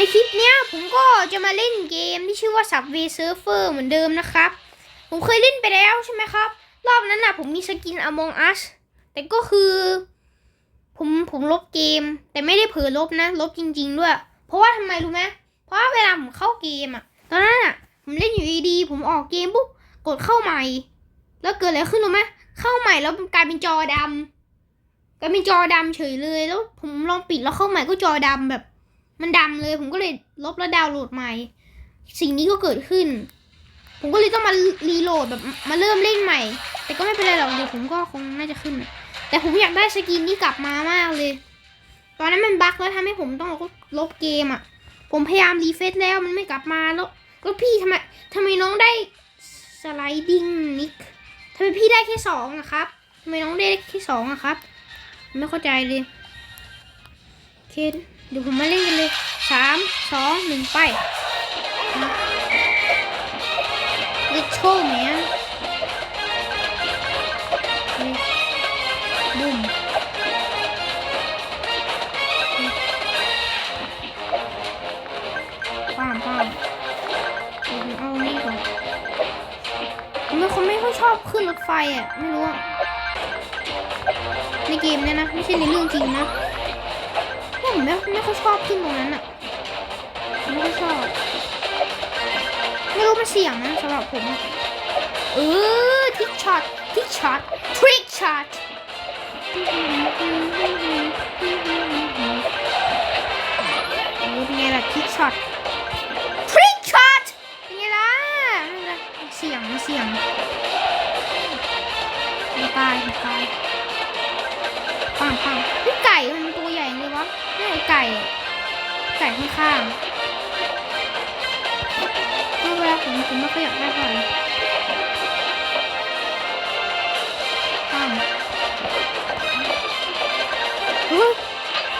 ในคลิปเนี้ยผมก็จะมาเล่นเกมที่ชื่อว่า Subway Surfer เหมือนเดิมนะครับ ผมเคยเล่นไปแล้วใช่ไหมครับ รอบนั้นน่ะผมมีสกิน Among Us แต่ก็คือ ผมผมลบเกม แต่ไม่ได้เผลอลบนะ ลบจริง ๆ ด้วย เพราะว่าทำไมรู้ไหมเพราะาเวลาผมเข้าเกมอะตอนนั้นอะผมเล่นอยู่ดีๆผมออกเกมปุ๊บกดเข้าใหม่ แล้วเกิดอะไรขึ้นรู้ไหมเข้าใหม่แล้วกลายเป็นจอดำกลายเป็นจอดำเฉยเลยแล้ว ผมลองปิดแล้วเข้าใหม่ก็จอดำแบบ มันดำเลย ผมก็เลยลบแล้วดาวน์โหลดใหม่ สิ่งนี้ก็เกิดขึ้น ผมก็เลยต้องมารีโหลดแบบมาเริ่มเล่นใหม่ แต่ก็ไม่เป็นไรหรอกเดี๋ยวผมก็คงน่าจะขึ้น แต่ผมอยากได้สกินนี้กลับมามากเลย ตอนนั้นมันบั๊กแล้วทำให้ผมต้องลบเกมอะ ผมพยายามรีเฟซแล้วมันไม่กลับมาแล้วแล้วพี่ทำไมทำไมน้องได้สไลดิ้งนิกทำไมพี่ได้แค่สองอะครับทำไมน้องได้แค่สองอะครับ ไม่เข้าใจเลยโอเค เดี๋ยวผมมาเล่นกันเลยสามสองหนึ่งไป Let's go man บุ้มป้ามป้ามเดี๋ยวผมเอานี่ก่อนผมเป็นคนไม่ค่อยชอบขึ้นรถไฟอะ ไม่รู้อะในเกมเนี่ยนะ ไม่ใช่ในเรื่องจริงนะ ผมไม่ไม่ค่อยชอบขึ้นตรงนั้นอะไม่ค่อยชอบ ไม่รู้มันเสี่ยงนะสำหรับผมเออทิกช็อตทิกช็อตทริกช็อตโอ้เป็นไงล่ะทิกช็อตทริกช็อตเป็นไงล่ะเสี่ยงเสี่ยงมันตายมันตายปังปังไก่มันตัวะนี่ไก่ไก่ ไก่ข้างๆเมื่อเวลาผมผมไม่ค่อยอยากได้เท่าไหร่ข้ามเฮ้ย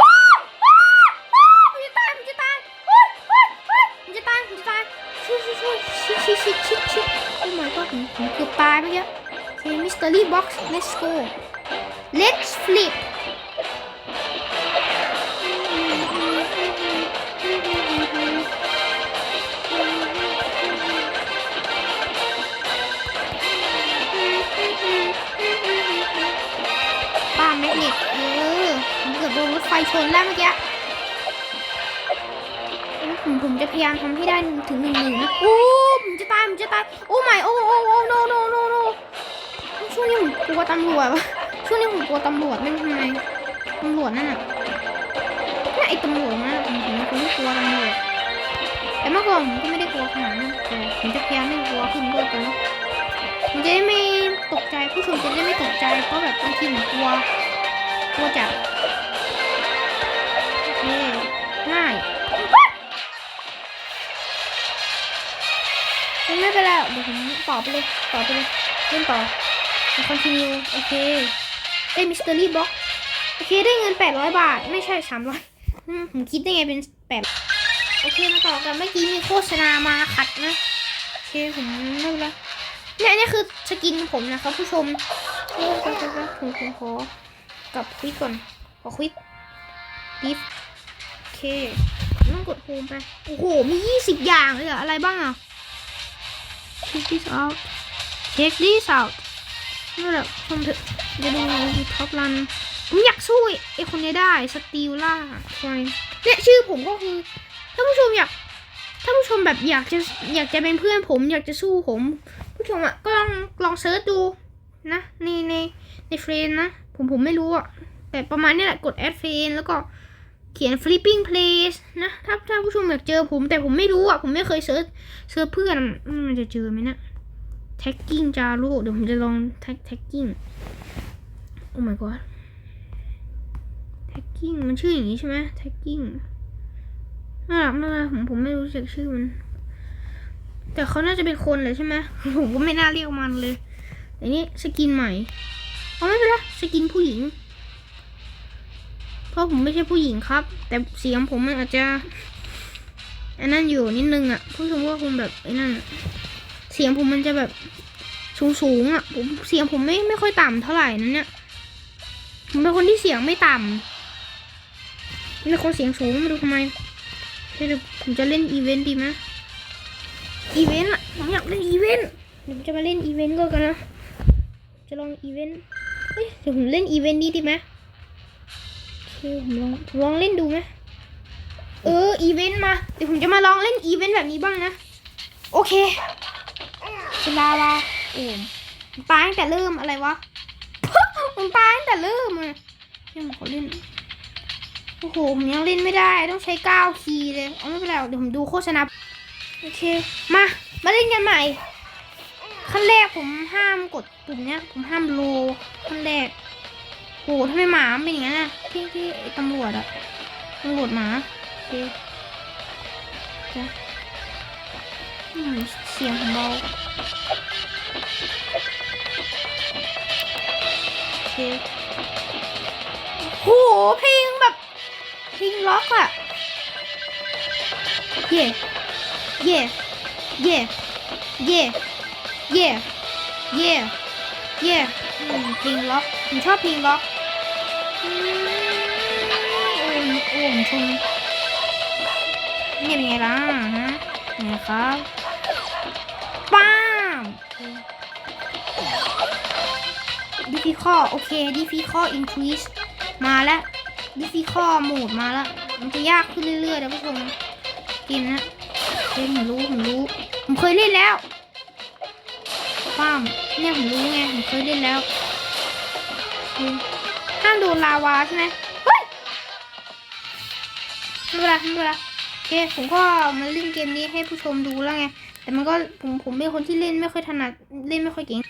ว้าวว้าวว้าวผมจะตายผมจะตายเฮ้ยเฮ้ยเฮ้ยผมจะตายผมจะตายช่วยช่วยช่วยชิดชิชิชิโอ้ my god ผมผมเกือบตายเมื่อกี้โอเค mystery box let's go let's flip ป้าแมกเนตเออผมเกือบโดนรถไฟชนแล้วเมื่อกี้ผมผมจะพยายามทำให้ได้ถึงหนึ่งหนึ่งนะโอ้ผมจะตายผมจะตายโอ้ไม่โอ้โอ้โอ้ no no no no ช่วงนี้ผมกลัวตำรวจวะช่วงนี้ผมกลัวตำรวจไม่รู้ทำไมตำรวจนั่นน่ะน่าไอ้ตำรวจนั่นน่ะผมผมไม่กลัวตำรวจแต่เมื่อก่อนผมก็ไม่ได้กลัวขนาดนั้นแต่ผมจะพยายามไม่กลัวขึ้นด้วยกันนะผมจะได้ไม่ตกใจผู้ชมจะได้ไม่ตกใจเพราะแบบบางทีผมกลัว กลัวจับโอเคง่ายไม่เป็นไรเดี๋ยวผมต่อไปเลยต่อไปเลยเล่นต่อคอนติเนียโอเคได้มิสเตอรี่บ็อกโอเคได้เงิน 800 บาท ไม่ใช่ 300อืมผมคิดได้ไงเป็น8โอเคมาต่อกันเมื่อกี้มีโฆษณามาขัดนะโอเคผมไม่เป็นไรเนี่ยนี่คือสกินผมนะครับผู้ชมโอ้ยไปๆๆผมผมขอ กับควิดก่อน ขอควิดดิฟโอเคต้องกดโฮมไป โอ้โห มี 20 อย่างเลยเหรอ อะไรบ้างอะ check this out check this out นั่นแหละชมเถอะจะดูท็อปรันผมอยากสู้ไอ้คนนี้ได้สตีลล่าใช่เนี่ยชื่อผมก็คือถ้าผู้ชมอยากถ้าผู้ชมแบบอยากจะอยากจะเป็นเพื่อนผม อยากจะสู้ผม ผู้ชมอะก็ลองลองเซิร์ชดูนะในในในเฟรนนะ ผมผมไม่รู้อะแต่ประมาณนี้แหละกดแอดเฟรนแล้วก็เขียน flipping place นะถ้าถ้าผู้ชมอยากเจอผมแต่ผมไม่รู้อะ ผมไม่เคยเซิร์ชเซิร์ชเพื่อนมันจะเจอไหมนะ tagging จารุเดี๋ยวผมจะลอง tag tagging โอ้ my god tagging มันชื่ออย่างนี้ใช่ไหม tagging น่ารักมากผมผมไม่รู้จักชื่อมัน แต่เขาน่าจะเป็นคนเลยใช่ไหมผมก็ไม่น่าเรียกมันเลยแต่นี่สกินใหม่ เอาไม่เป็นไรสกินผู้หญิง เพราะผมไม่ใช่ผู้หญิงครับ แต่เสียงผมมันอาจจะอันนั้นอยู่นิดนึงอะผู้ชมว่าคงแบบไอ้นั่นเสียงผมมันจะแบบสูงสูงๆอะผมเสียงผมไม่ไม่ค่อยต่ำเท่าไหร่นั่นเนี่ยผมเป็นคนที่เสียงไม่ต่ำเป็นคนเสียงสูงไม่รู้ทำไมเดี๋ยวผมจะเล่นอีเวนต์ดีไหมอีเวนต์อะผมอยากเล่นอีเวนต์เดี๋ยวผมจะมาเล่นอีเวนต์ก็กันนะจะลองอีเวนต์ เฮ้ยเดี๋ยวผมเล่นอีเวนต์นี้ดีไหมโอเคผมลองผมลองเล่นดูไหมเอออีเวนต์มาเดี๋ยวผมจะมาลองเล่นอีเวนต์แบบนี้บ้างนะ โอเคเวลาลาโอ้ผมตายตั้งแต่เริ่มอะไรวะผมตายตั้งแต่เริ่มอะเดี๋ยวผมขอเล่นโอ้โหผมยังเล่นไม่ได้ต้องใช้ก้าวคีย์เลยเอาไม่เป็นไรหรอกเดี๋ยวผมดูโฆษณาโอเคมามาเล่นกันใหม่ ขั้นแรกผมห้ามกดปุ่มเนี้ย ผมห้ามโลขั้นแรกโหทำไมหมาเป็นอย่างนั้นอะที่ที่ตำรวจอะตำรวจหมาโอเคจ้ะเสียงของเบาโอเคโหเพลงแบบเพลงล็อกอะเย่เย่เย่เย่ เย่เย่เย่เพลงล็อกผมชอบเพลงล็อกอืมโอ้ยโอ้ยชมนี่เป็นไงล่ะฮะไงครับป้ามดิฟิคอโอเคดิฟิคอ increase มาแล้วดิฟิคอโหมดมาแล้ว มันจะยากขึ้นเรื่อยๆนะผู้ชมกมนะเกมผมรู้ผมรู้ ผมเคยเล่นแล้ว้ามเนี่ยผมรู้ไงผมเคยเล่นแล้วห้ามดนลาวาใช่ไหมเฮ้ยไม่เป็นไรไม่เป็นไรโอเคผมก็มาเล่นเกมนี้ให้ผู้ชมดูแล้วไงแต่มันก็ผมผมเป็นคนที่เล่นไม่ค่อยถนัดเล่นไม่ค่อยเก่ง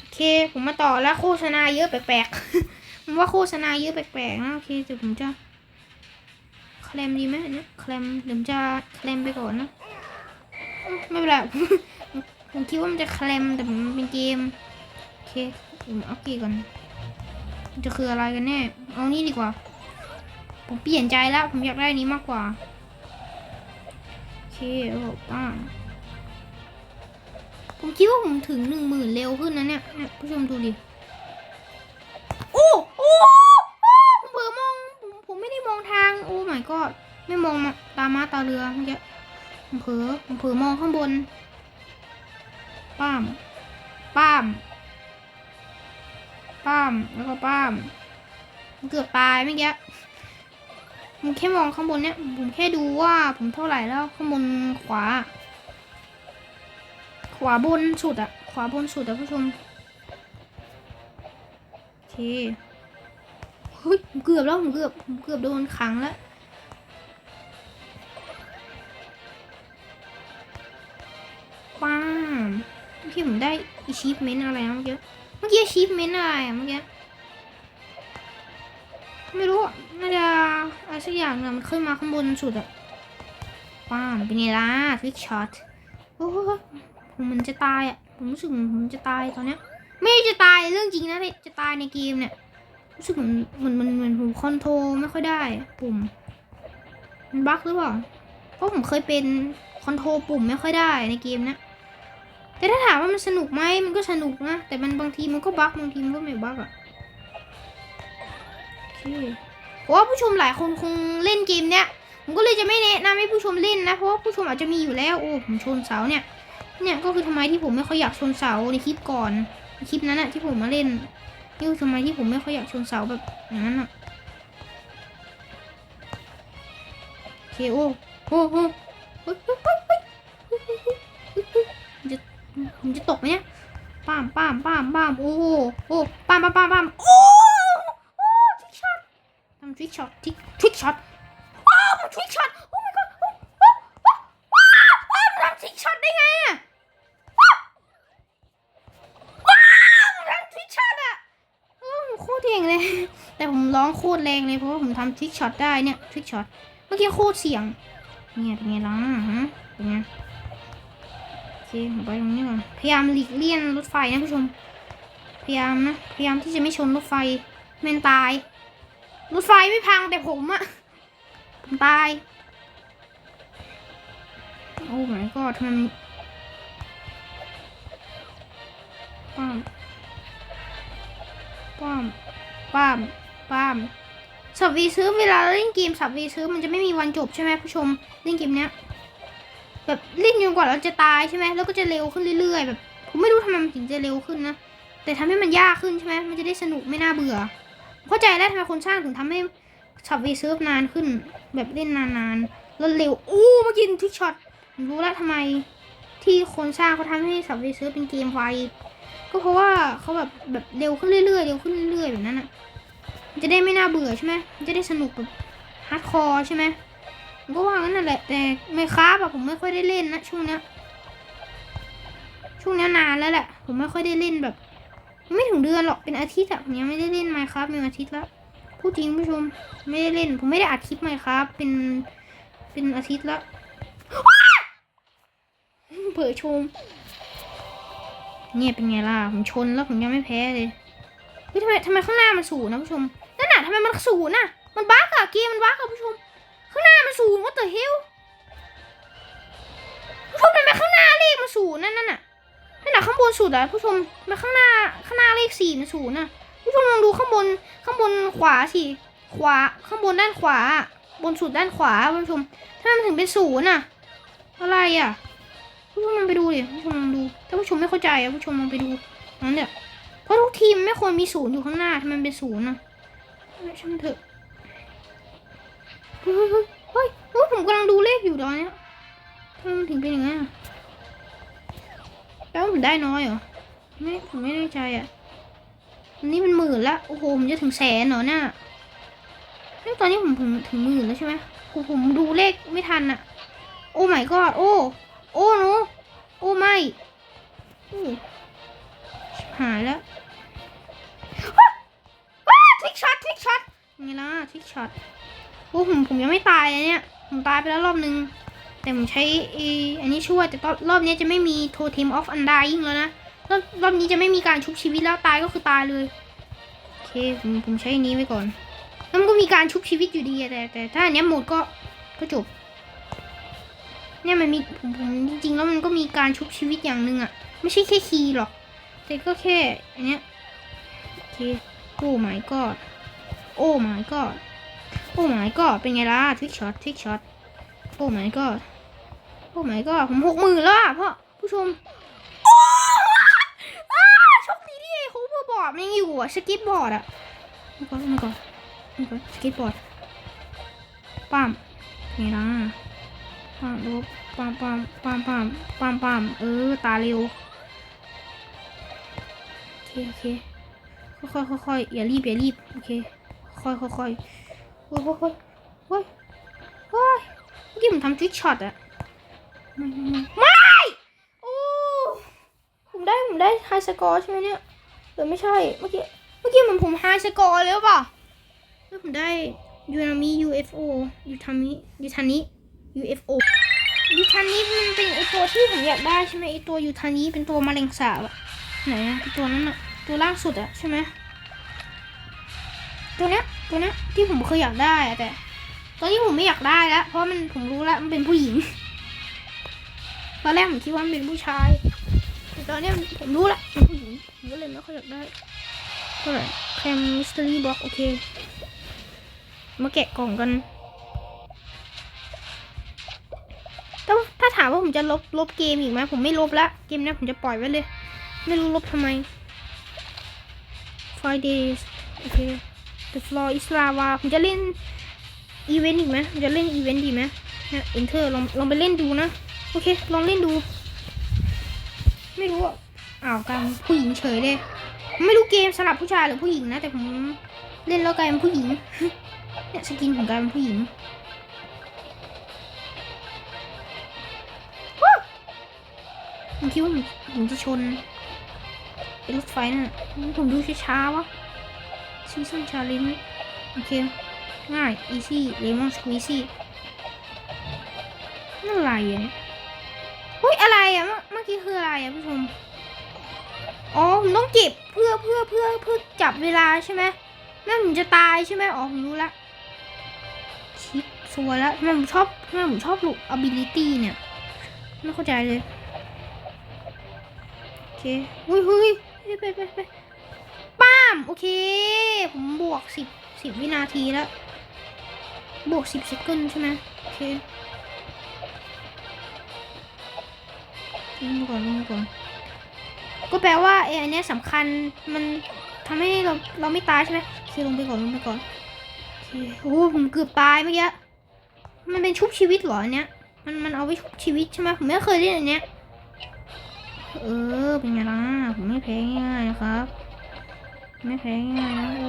โอเค ผมมาต่อแล้วโฆษณาเยอะแปลกๆผมว่าโฆษณาเยอะแปลกๆนะโอเคเดี๋ยวผมจะแคลมดีไหมนเนี่ยแคลมเดี๋ยวผมจะแคลมไปก่อนนะไม่เป็นไร ผมคิดว่ามันจะแคลมแต่มันเป็นเกมโอเคผมเอาเกมก่อนมันจะคืออะไรกันแน่เอานี่ดีกว่า ผมเปลี่ยนใจแล้วผมอยากได้อันนี้มากกว่าโอเคเอาบอกป้าผมคิดว่าผมถึงหนึ่งหมื่นเร็วขึ้นนะเนี่ยเนี่ยผู้ชมดูดิโอ้โอ้โอ้ผมเผลอมองผมผมไม่ได้มองทางโอ้ my god ไม่มองมาตามาตาเรือเมื่อกี้ผมเผลอผมเผลอมองข้างบน ป้ามป้ามป้ามแล้วก็ป้ามเกือบตายเมื่อกี้ผมแค่มองข้างบนเนี่ยผมแค่ดูว่าผมเท่าไหร่แล้วข้างบนขวา ขวาบนสุดอะขวาบนสุดอะผู้ชมโอเคเฮ้ยผมเกือบแล้วผมเกือบผมเกือบโดนขังแล้ว เมื่อกี้ผมได้ achievement อะไรนะเมื่อกี้เมื่อกี้ achievement อะไรเมื่อกี้ไม่รู้อะน่าจะอะไรสักอย่างอะมันขึ้นมาข้างบนสุดอะป้ามเป็นไงล่ะ trick shot โอ้โหผมมันจะตายอะผมรู้สึกผมจะตายตอนเนี้ย ไม่จะตายเรื่องจริงนะจะตายในเกมเนี่ยรู้สึกเหมือนเหมือนมันเหมือนผมคอนโทรลไม่ค่อยได้ ปุ่มมันบั๊กหรือเปล่าเพราะผมเคยเป็นคอนโทรลปุ่มไม่ค่อยได้ในเกมนะ แต่ถ้าถามว่ามันสนุกไหมมันก็สนุกนะ แต่มันบางทีมันก็บั๊กบางทีมันก็ไม่บั๊กอะโอเพราะว่าผู้ชมหลายคนคงเล่นเกมเนี้ยผมก็เลยจะไม่แนะนำให้ผู้ชมเล่นนะ เพราะว่าผู้ชมอาจจะมีอยู่แล้ว โอ้ผมชนเสาเนี่ย เนี่ยก็คือทำไมที่ผมไม่ค่อยอยากชนเสาในคลิปก่อนในคลิปนั้นอะที่ผมมาเล่นนี่คือทำไมที่ผมไม่ค่อยอยากชนเสาแบบอย่างนั้นอะโอเคโอ้โอ้โอ้ ผมจะผมจะตกไหมเนี่ยป้ามป้ามป้ามป้ามโอ้โหโอ้ป้ามป้ามป้ามป้ามโอ้โอ้ทริกช็อตทำทริกช็อตทริกทริกช็อตว้าวทริกช็อตโอ้ my god ว้าวว้าวว้าวทำทริกช็อตได้ไงอะว้าวว้าวทำทริกช็อตอะโอ้โคตรเก่งเลย แต่ผมร้องโคตรแรงเลยเพราะว่าผมทำทริกช็อตได้เนี่ยทริกช็อตเมื่อกี้โคตรเสียงเนี่ยเป็นไงล่ะฮะเป็นไง คผมไปตรงนี้ก่อนพยายามหลีกเลี่ยงรถไฟนะผู้ชม พยายามนะพยายามที่จะไม่ชนรถไฟแม่นตาย รถไฟไม่พังแต่ผมอะผมตาย โอ้ my god ทำไมมันป้ามป้ามป้ามป้ามสับวีซื้อเวลาเล่นเกมสับวีซื้อมันจะไม่มีวันจบใช่ไหมผู้ชมเล่นเกมเนี้ย แบบเล่นจนกว่าเราจะตายใช่ไหมแล้วก็จะเร็วขึ้นเรื่อยๆ แบบผมไม่รู้ทำไมมันถึงจะเร็วขึ้นนะแต่ทำให้มันยากขึ้นใช่ไหมมันจะได้สนุกไม่น่าเบื่อ เข้าใจแล้วทำไมคนสร้างถึงทำให้สับวีซื้อนานขึ้น แบบเล่นนานๆแล้วเร็วอู้เมื่อกี้ทิกช็อตรู้แล้วทำไมที่คนสร้างเขาทำให้สับวีซื้อเป็นเกมไวก็เพราะว่าเขาแบบแบบเร็วขึ้นเรื่อยๆเร็วขึ้นเรื่อยๆแบบนั้นอะจะได้ไม่น่าเบื่อใช่ไหมจะได้สนุกแบบฮาร์ดคอร์ใช่ไหม ผมก็ว่างั้นนั่นแหละ แต่ไม่ค้าแบบผมไม่ค่อยได้เล่นนะช่วงเนี้ย ช่วงเนี้ยนานแล้วแหละ ผมไม่ค่อยได้เล่นแบบ ไม่ถึงเดือนหรอก เป็นอาทิตย์อะผมยังไม่ได้เล่นไมค์ครับเป็นอาทิตย์ละพูดจริงผู้ชม ไม่ได้เล่น ผมไม่ได้อัดคลิปไมค์ครับ เป็น เป็นอาทิตย์ละว้าเผลอชม เนี่ยเป็นไงล่ะ ผมชนแล้วผมยังไม่แพ้เลยเฮ้ยทำไมทำไมข้างหน้ามันสูงนะผู้ชม นั่นน่ะทำไมมันสูงน่ะ มันบั๊กอะเกมมันบั๊กอะผู้ชม ข้างหน้ามันสูงว่าแต่เฮลผู้ชมทำไมข้างหน้าเลขมันสูงนั่นนั่นน่ะนั่นน่ะข้างบนสุดอะผู้ชมมาข้างหน้าข้างหน้าเลขสี่มันสูงน่ะผู้ชมลองดูข้างบนข้างบนขวาสิขวาข้างบนด้านขวา บนสุดด้านขวาผู้ชมทำไมมันถึงเป็นศูนย์น่ะ อะไรอะผู้ชมลองไปดูดิผู้ชมลองดู ถ้าผู้ชมไม่เข้าใจอะผู้ชมลองไปดูนั่นเนี่ยเพราะทุกทีมไม่ควรมีศูนย์อยู่ข้างหน้าทำไมมันเป็นศูนย์น่ะไม่ช่างเถอะ เฮ้ยเฮ้ยเฮ้ยผมกำลังดูเลขอยู่ตอนนี้ทำไมมันถึงเป็นอย่างนั้แปลว่าผมได้น้อยเหรอ ไม่ ผมไม่แน่ใจอะ อันนี้มันหมื่นละ โอ้โห ผมจะถึงแสนเหรอเนี่ยนี่ตอนนี้ผมถึงถึงหมื่นแล้วใช่ไหมโอ้โหผมดูเลขไม่ทันอะ โอ้ไม่ก็โอ้ โอ้หนูโอ้ไม่หายแล้วว้าวทริกช็อตทริกช็อตไงล่ะทริกช็อต อ้ผมผมยังไม่ตายเลยเนี่ย ผมตายไปแล้วรอบนึง แต่ผมใช้ไออันนี้ช่วยแต่รอบรอบนี้จะไม่มีโทเทมออฟอันดายิ่งแล้วนะรอบรอบนี้จะไม่มีการชุบชีวิตแล้วตายก็คือตายเลยโอเคผมผมใช้อันนี้ไว้ก่อน แล้วมันก็มีการชุบชีวิตอยู่ดีแต่แต่ถ้าอันเนี้ยหมดก็ก็จบ เนี่ยมันมีผมผมจริงๆ แล้วมันก็มีการชุบชีวิตอย่างหนึ่งอะไม่ใช่แค่คีย์หรอก แต่ก็แค่อันเนี้ยโอเคโอ้ my god โอ้ my god โอ้ my god เป็นไงล่ะทริกช็อตทริกช็อตโอ้ my god โอ้ my god ผมหกหมื่นแล้วอะพ่อผู้ชมโอ้อ้าโชคดีที่ไอ้โฮเวอร์บอร์ดมันยังอยู่อะสกิปบอร์ดอะมันก่อนมันก่อนมันก่อนสกิปบอร์ดปั๊มไงล่ะปั๊มลบปั๊มปั๊มปั๊มปั๊มปั๊มปั๊มเออตาเร็วโอเคโอเคค่อยๆค่อยๆอย่ารีบอย่ารีบโอเคค่อยๆค่อยๆโอ้ยโอ้ยโอ้ยโอ้ยเมื่อกี้ผมทำทริกช็อตอะไม่โอ้ผมได้ผมได้ไฮสกอร์ใช่ไหมเนี่ยหรือไม่ใช่เมื่อกี้เมื่อกี้มือนผมไฮสกอร์เลยหรือเปล่าแล้วผมได้ยูนามิ UFO ยูทามิยูทานิ UFO ยูทานิมันเป็นไอตัวที่ผมอยากได้ใช่ไหมไอตัวยูทานิเป็นตัวมะเร็งสาบอะไหนอะตัวนั้นอะตัวล่างสุดอะใช่ไหม ตัวเนี้ยตัวเนี้ยที่ผมเคยอยากได้แต่ ตอนนี้ผมไม่อยากได้แล้ว เพราะมันผมรู้แล้วมันเป็นผู้หญิง ตอนแรกผมคิดว่ามันเป็นผู้ชาย แต่ตอนเนี้ยผมรู้แล้วเป็นผู้หญิงผมก็เลยไม่ค่อยอยากได้เท่าไหร่แคมมิสเตอรี่บล็อกโอเค มาแกะกล่องกันต่ว่าถ้าถามว่าผมจะลบลบเกมอีกไหมผมไม่ลบละเกมนี้ผมจะปล่อยไว้เลย ไม่รู้ลบทำไม Fridays โอเค The floor is lava ผมจะเล่นอีเวนต์อีกไหมผมจะเล่นอีเวนต์ดีไหมเนี่ย enter ลองลองไปเล่นดูนะ โอเค ลองเล่นดู ไม่รู้อะอ้าวกลายเป็นผู้หญิงเฉยเลย ไม่รู้เกมสลับผู้ชายหรือผู้หญิงนะ แต่ผมเล่นแล้วกลายเป็นผู้หญิง เนี่ยสกินผมกลายเป็นผู้หญิงว้าผมคิดว่าผมจะชนไอ้รถไฟน่ะผมดูช้าๆวะ ซีซันชาเลนจ์โอเค ง่าย easy lemon squeezy นั่นอะไรอะเนี่ยเฮ้ยอะไรอะ เมื่อกี้คืออะไรอะผู้ชม อ๋อ ผมต้องเก็บเพื่อเพื่อเพื่อเพื่อจับเวลาใช่ไหมแม่ผมจะตายใช่ไหมอ๋อ ผมรู้ละชิปสวยแล้วทำไมผมชอบทำไมผมชอบลูก ability เนี่ย ไม่เข้าใจเลย โอเคเฮ้ยเฮ้ยไปไปไป ป้าม โอเค ผมบวกสิบสิบวินาทีแล้ว บวกสิบเซคันใช่ไหมโอเคลงก่อนลงก่อนก็แปลว่าไอ้อันเนี้ยสำคัญมันทำให้เราเราไม่ตายใช่ไหมโอเคลงไปก่อนลงไปก่อนโอเคโอ้ผมเกือบตายเมื่อกี้มันเป็นชุบชีวิตเหรออันเนี้ย มันมันเอาไว้ชุบชีวิตใช่ไหมผมไม่เคยเล่นอันเนี้ย เออเป็นไงล่ะผมไม่แพ้ง่ายนะครับ ไม่แพ้ง่ายๆนะโอ้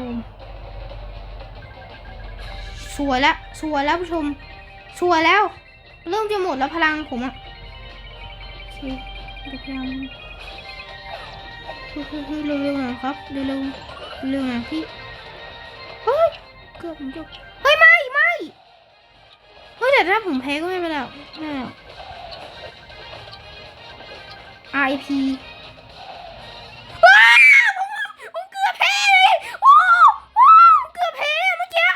สวยแล้วสวยแล้วผู้ชมสวยแล้ว เริ่มจะหมดแล้วพลังผมอะโอเคเดี๋ยวพยายามเฮ้ยเฮ้ยเฮ้ยเร็วๆหน่อยครับเร็วๆเร็วๆหน่อยพี่เฮ้ยเกือบผมเกือบเฮ้ยไม่ไม่เฮ้ยแต่ถ้าผมแพ้ก็ไม่เป็นไรหรอกไม่เป็นไรหรอก IP ว้าวผมผมเกือบแพ้เลยโอ้ว้าวเกือบแพ้เมื่อกี้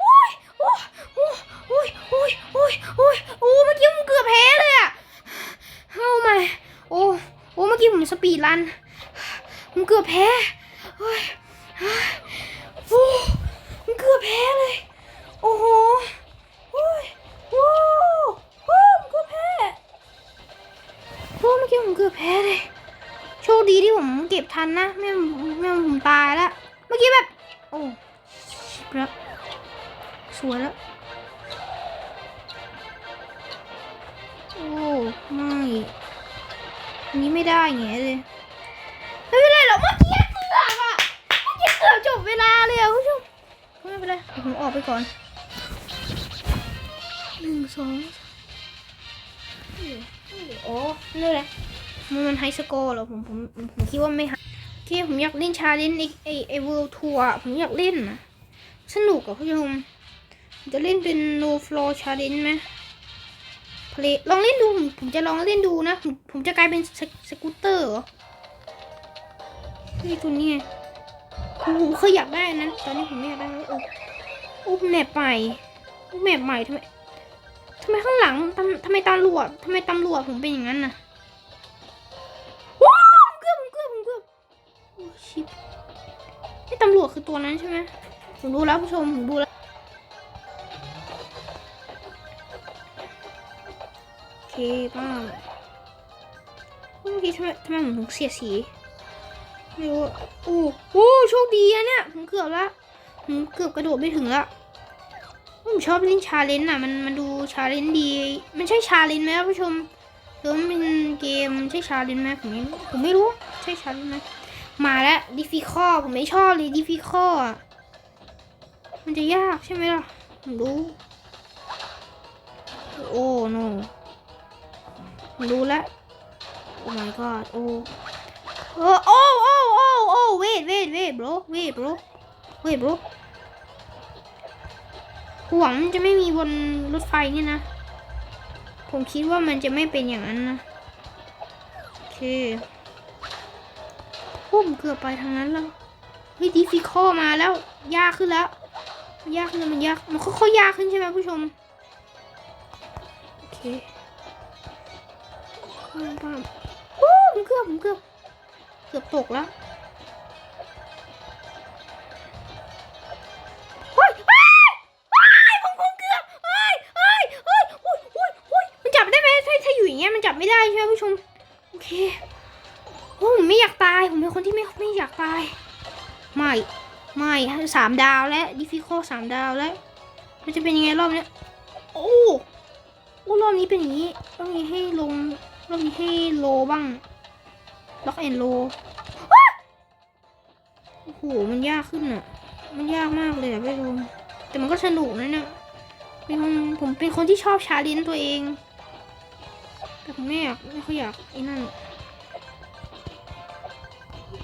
โอ้ยโอ้โอ้โอ้ยโอ้ยโอ้ยโอ้ยโอ้เมื่อกี้ผมเกือบแพ้เลยอะโอ้ไม่โอ้โอ้เมื่อกี้ผมสปีดรัน ผมเกือบแพ้โอ้ยโอ้ผมเกือบแพ้เลย โอ้โหโอ้ยโอ้โอ้ผมเกือบแพ้โอ้เมื่อกี้ผมเกือบแพ้เลย โชคดีที่ผมเก็บทันนะไม่ไม่ผมตายแล้วเมื่อกี้แบบ โอ้ชิบแล้วสวยแล้ว โอ้ ไม่นี้ไม่ได้ไงเลย ไม่เป็นไรหรอกเมื่อกี้เกือบอะเมื่อกี้เกือบจบเวลาเลยอะคุณผู้ชมไม่เป็นไรเดี๋ยวผมออกไปก่อนหนึ่งสองโอ้นี่แหละมันมันไฮสโกร์เหรอผมผมผมคิดว่าไม่ไฮโอเคผมอยากเล่นชาเลนจ์ไอไอไอเวิลด์ทัวร์ผมอยากเล่นนะสนุกอะผู้ชมผมจะเล่นเป็น no floor challenge ไหมเพลลองเล่นดูผมผมจะลองเล่นดูนะ ผมผมจะกลายเป็นสกสกูตเตอร์เหรอ เฮ้ยตัวนี้ไงผมเคยอยากได้นั้น ตอนนี้ผมไม่อยากได้แล้วโอ้โอ้แมปใหม่โอ้แมปใหม่ทำไมทำไมข้างหลังทำทำไมตำรวจทำไมตำรวจผมเป็นอย่างนั้นน่ะว้าวเกือบผมเกือบผมเกือบโอ้ชิบไอ้ตำรวจคือตัวนั้นใช่ไหมผมดูแล้วผู้ชมผมดูแล้วโอเคบ้าเมื่อกี้ทำไมทำไมผมถึงเสียสี ไม่รู้อะโอ้โหโชคดีอะเนี่ยผมเกือบละผมเกือบกระโดดไม่ถึงละผมชอบเล่นชาเลนจ์อะมันมันดูชาเลนจ์ดี มันใช่ชาเลนจ์ไหมครับผู้ชมหรือมันเป็นเกมใช่ชาเลนจ์ไหมผมไม่ผมไม่รู้ใช่ชาเลนจ์ไหมมาแล้วดิฟิคอผมไม่ชอบเลยดิฟิคอมันจะยากใช่ไหมล่ะผมรู้โอ้ no ผมรู้แล้วโอ้ my god โอ้ โอ้โอ้โอ้โอ้โอ้ wait wait wait bro wait bro wait bro หวังมันจะไม่มีบนรถไฟนี่นะ ผมคิดว่ามันจะไม่เป็นอย่างนั้นนะ โอเคพุ่มเกือบไปทางนั้นแล้วเฮ้ยดีฟิคอมาแล้ว ยากขึ้นแล้ว ยากขึ้นมันยาก มันค่อยๆยากขึ้นใช่ไหมผู้ชม โอเคปั้มปั้มโอ้ผมเกือบผมเกือบ กือบตกแล้วเฮ้ยเฮ้ยผมคงเกือเฮ้ยเฮ้ยเฮ้ยอุ้ยอุ้ยมันจับได้ไหมถ้าถ้าอยู่อย่างเงี้ยมันจับไม่ได้ใช่ไหมผู้ชม โอเคโอ้ผมไม่อยากตาย ผมเป็นคนที่ไม่ไม่อยากตาย ไม่ ไม่สามดาวแล้วดิฟิโคสามดาวแล้ว มันจะเป็นยังไงรอบเนี้ย โอ้โอ้รอบนี้เป็นอย่างนี้รอบนี้ให้ลงรอบนี้ให้โลบ้างล็อกแอนโล โอ้โหมันยากขึ้นอะมันยากมากเลยอะไม่รู้แต่มันก็สนุกนะเนี่ยเป็นคนผมเป็นคนที่ชอบชาเลนตัวเอง แต่ผมไม่อยากไม่ค่อยอยากไอ้นั่น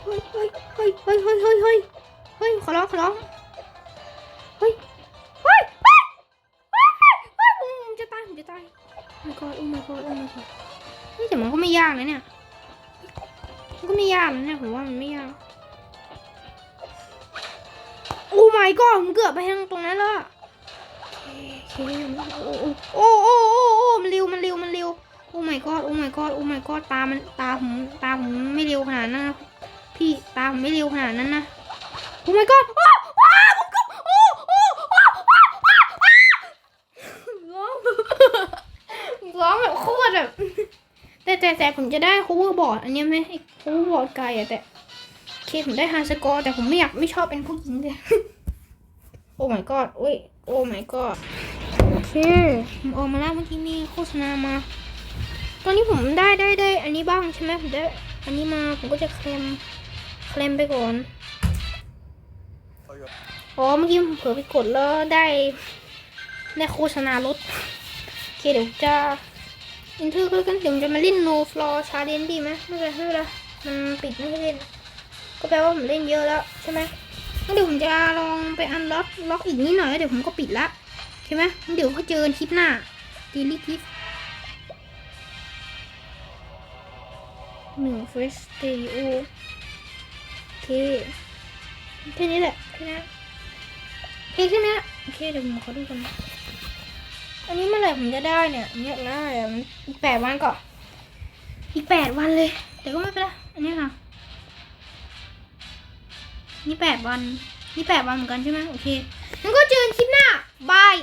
เฮ้ยเฮ้ยเฮ้ยเฮ้ยเฮ้ยเฮ้ยเฮ้ยเฮ้ยขอร้องขอร้องเฮ้ยเฮ้ยเฮ้ยเฮ้ยเฮ้ยเฮ้ยผมจะตายผมจะตาย โอ้ my god โอ้ my god โอ้ my god เฮ้ยแต่มันก็ไม่ยากนะเนี่ยมันก็ไม่ยากนะเนี่ยผมว่ามันไม่ยาก โอ้ไม่ก็ผมเกือบไปทางตรงนั้นแล้วโอ้โอ้โอ้โอ้มันเร็วมันเร็วมันเร็วโอ้ไม่ก็โอ้ไม่ก็โอ้ไม่ก็ตามันตาผมตาผมไม่เร็วขนาดนั้นพี่ตาผมไม่เร็วขนาดนั้นนะโอ้ไม่ก็ร้องแบบคตรแบบแต่แต่แต่ผมจะได้ cover board อันนี้ไหม cover board ไกลอะแต่ โอเคผมได้ high score แต่ผมไม่อยากไม่ชอบเป็นผู้หญิงเลยโอ้ my god อุ้ย โอ้ my god โอเคผมออกมาแล้วเมื่อกี้มีโฆษณามา ตอนนี้ผมได้ได้ได้ อันนี้บ้างใช่ไหมผมได้ อันนี้มาผมก็จะเคลมเคลมไปก่อน อ๋อ เมื่อกี้ผมเผลอไปกดแล้วได้ได้โฆษณารถโอเคเดี๋ยวจะอินเทอร์ก็กันเดี๋ยวผมจะมาเล่น no floor challenge ดีไหมไม่เป็นไรไม่เป็นไรมันปิดไม่ให้เล่น ก็แปลว่าผมเล่นเยอะแล้วใช่ไหมงั้นเดี๋ยวผมจะลองไปอันล็อกล็อกอีกนิดหน่อยแล้วเดี๋ยวผมก็ปิดละใช่ไหมงั้นเดี๋ยวก็เจอคลิปหน้าดีลิคลิปหนึ่งเฟสเตโอโอเคแค่นี้แหละแค่นี้โอเคแค่นี้โอเคเดี๋ยวผมขอดูกันนอันนี้เมื่อไหร่ผมจะได้เนี่ยผมอยได้อะมันอีกแปดวันก่อนอีกแปดวันเลยแต่ก็ไม่เป็นไรอันนี้ค่ะ นี่แปดวันนี่แปดวันเหมือนกันใช่ไหมโอเคงั้นก็เจอกันคลิปหน้า บาย